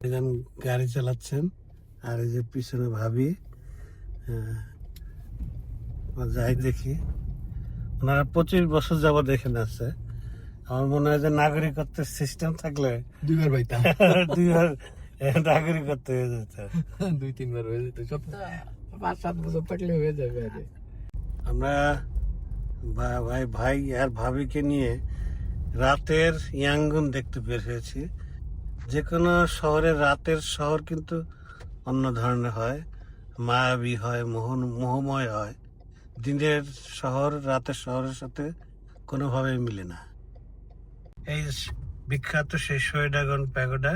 একজন গাড়ি চালাচ্ছেন আর এই যে পিছনে ভাবি হ্যাঁ। যাই দেখি। ওনারা পঁচিশ বছর যাবত এখানে আছে। আমার মনে হয় যে নাগরিকত্বের সিস্টেম থাকলে দুইবার পাইতাম দুইবার নাগরিকত্ব হয়ে যেত। দুই তিনবার হয়ে যেত। সব পাঁচ সাত বছর থাকলে হয়ে যাবে আরে আমরা ভাই ভাই আর ভাবিকে নিয়ে রাতের ইয়াঙ্গুন দেখতে বের হয়েছি। যে কোনো শহরের রাতের শহর কিন্তু অন্য ধরনের হয়। মায়াবী হয় মোহন মোহময় হয়। দিনের শহর রাতের শহরের সাথে কোনোভাবেই মিলে না। এই বিখ্যাত সেই সোয়েডাগন প্যাগোডা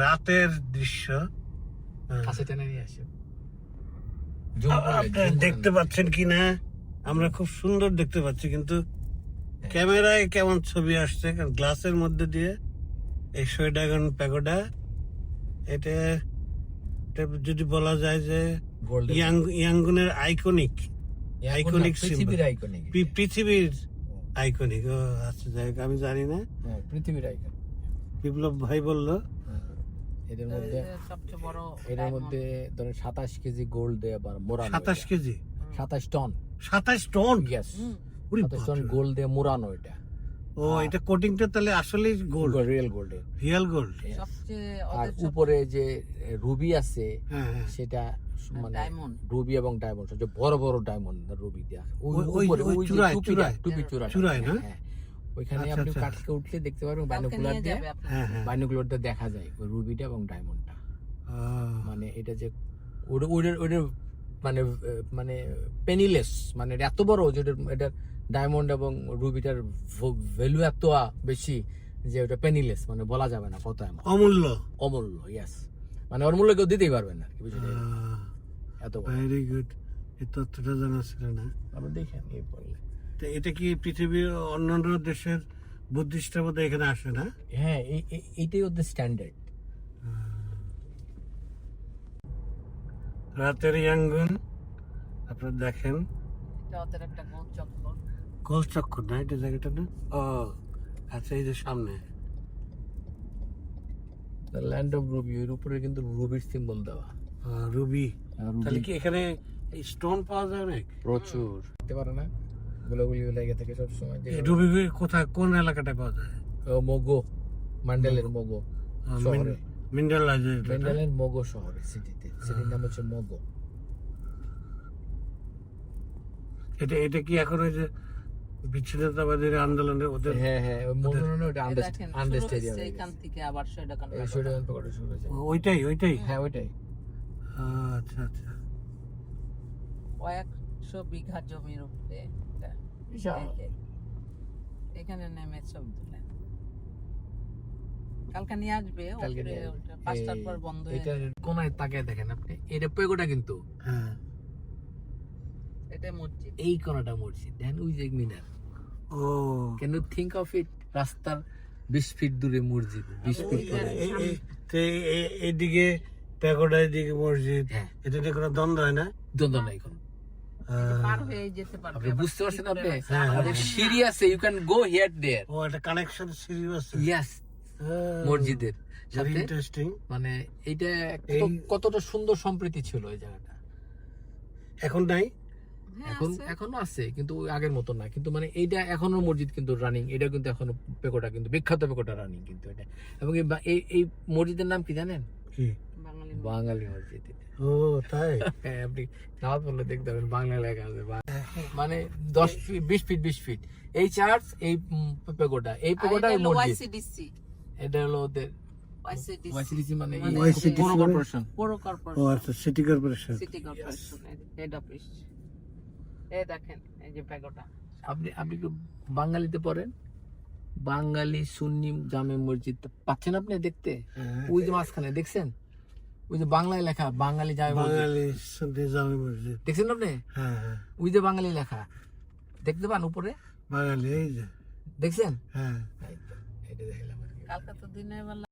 রাতের দৃশ্য। হ্যাঁ। আপনারা দেখতে পাচ্ছেন কি না? আমরা খুব সুন্দর দেখতে পাচ্ছি কিন্তু ক্যামেরায় কেমন ছবি আসছে কারণ গ্লাসের মধ্যে দিয়ে এই সোয়েডাগন প্যাগোডা। এটা এটা যদি বলা যায় যে ইয়াং ইয়াঙ্গুনের আইকনিক symbol. পৃথিবীর আইকনিক পৃথিবীর আইকনিক ও আচ্ছা যাই আমি জানি না। পৃথিবীর আইকন বিপ্লব ভাই বলল। এদের মধ্যে সবচেয়ে বড় এদের মধ্যে ধরেন সাতাশ কেজি গোল্ড দিয়ে আবার মোড়ানো সাতাশ কেজি? সাতাশ টন সাতাশ টন গ্যাস সাতাশ টন গোল্ড দিয়ে মোড়ানো এটা। ও এটা কোটিংটা তাহলে আসলেই গোল্ড রিয়েল গোল্ডের রিয়াল গোল্ড আর উপরে যে রুবি আছে হ্যাঁ হ্যাঁ। সেটা মানে রুবি এবং ডায়মন্ড সবচেয়ে বড় বড় ডায়মন্ড রুবি দেয়া ওই- ওই- ওই চূড়ায়, চূড়ায়। টুপি চূড়া চূড়ায় না? ওইখানে আচ্ছা, আপনি আচ্ছা। কাঠকে উঠলে দেখতে পারবেন বাইনোকুলার দিয়ে। হ্যাঁ হ্যাঁ। বাইনোকুলার দিয়ে দেখা যায় ওই রুবিটা এবং ডায়মন্ডটা মানে এটা যে ওটা ওটার মানে মানে পেনিলেস মানে এত বড় যে ওটার- এটার ডায়মন্ড এবং রুবিটার ভ্যালু এত বেশি যে ওটা পেনিলেস মানে বলা যাবে না কত এমন অমূল্য। অমূল্য ইয়াস মানে ওর মূল্য কেউ দিতেই পারবে না এত ভেরি গুড এই তথ্যটা জানা ছিল না। আমরা দেখেন এই পড়লে। তো এটা কি পৃথিবীর অন্যান্য দেশের বুদ্ধিস্টের মধ্যে এখানে আসে না? হ্যাঁ এই- এই- এইটাই ওদের স্ট্যান্ডার্ড রাতের ইয়াঙ্গুন আপনারা দেখেন। গোল চক্কর। না এটা জায়গাটা না? ও আচ্ছা এই যে সামনে। ল্যান্ড অফ রুবি এর উপরে কিন্তু রুবির সিম্বল দেওয়া। রুবি তাহলে কি এখানে স্টোন পাওয়া যায় অনেক? প্রচুর। দেখতে পারে না। গুলোগুলি লেগে থাকে সব সময় রুবি কোথায় কোন এলাকাটা পাওয়া যায়? মোগো। ম্যান্ডেলের মোগো আহ, শহরে। মিন- মিন্ডালা যে এটা। ম্যান্ডেলের মোগো শহরে সিটিতে সিটির নাম হচ্ছে মোগো এটা এটা কি এখন ওই যে বিচ্ছিন্নতাবাদীর আন্দোলনে ওদের হ্যাঁ হ্যাঁ ওই মোগো মানে ওটা এই আন্ডার দেখেন আন্ডার শুরু স্টেডিয়াম হচ্ছে এইখান থেকে আবার সেটা কান ওইটাই ওইটাই? হ্যাঁ ওইটাই। আচ্ছা আচ্ছা। কয়েকশো বিঘা জমির উপরে এখানে নেমে ছবি তুলে কালকে নিয়ে আসবে পাঁচটার এই- পর বন্ধ হয়ে এটা যাবে। কোনায় তাকায় দেখেন আপনি। এটা পেগোটা কিন্তু। হ্যাঁ। এটা মসজিদ। এই কোনাটা মসজিদ। দেখেন ওই যে মিনার। ও। Can you think of it রাস্তার বিশ ফিট দূরে মসজিদ বিশ ফিট এইদিকে প্যাগোডা এদিকে মসজিদ। হ্যাঁ। এটা নিয়ে কোনো দ্বন্দ্ব হয় না? দ্বন্দ্ব নাই কোনো। পার যেতে পারবে আপনি আবার বুঝতে পারছেন আপনি? হ্যাঁ, সিঁড়ি আছে you can go here there ও একটা কানেকশন সিরিজ আছে। ইয়াস মসজিদের সাথে। ইন্টারেস্টিং মানে এইটা কতটা সুন্দর সম্প্রীতি ছিল এই জায়গাটা? এখন নাই? হ্যাঁ, এখন এখনও আছে কিন্তু আগের মতো না। কিন্তু মানে এইটা এখনও মসজিদ কিন্তু রানিং এটা কিন্তু এখনও পেকোটা কিন্তু বিখ্যাত পেকোটা রানিং কিন্তু এটা। এবং এই এই মসজিদের নাম কি জানেন? কি? বাঙালি বাঙালি মসজিদ ও তাই? হ্যাঁ, আপনি পড়লে দেখতে পাবেন বাংলা লেখা আছে মানে দশ ফিট বিশ ফিট বিশ ফিট। এই চার্চ এই পেগোটা এই পেগোটা মসজিদ। এটা হলো ওদের ওয়াইসিডিসি মানে মানে YCDC পৌর মানে? কর্পোরেশন ও আচ্ছা সিটি কর্পোরেশন সিটি কর্পোরেশনের হেড অফিস এই দেখেন এই যে আপনি আপনি কি বাঙালিতে পড়েন? বাঙালি সুন্নি জামে মসজিদ পাচ্ছেন আপনি দেখতে? হ্যাঁ। ওই যে মাঝখানে দেখছেন? ওই যে বাংলায় লেখা বাঙালি জামে মসজিদ। বাঙালি জামে মসজিদ। দেখছেন আপনি? হ্যাঁ হ্যাঁ। ওই যে বাঙালি লেখা। দেখতে পান উপরে? বাঙালি এই যে। দেখছেন? হ্যাঁ। এটা দেখলাম। কালকে তো দিনের বেলা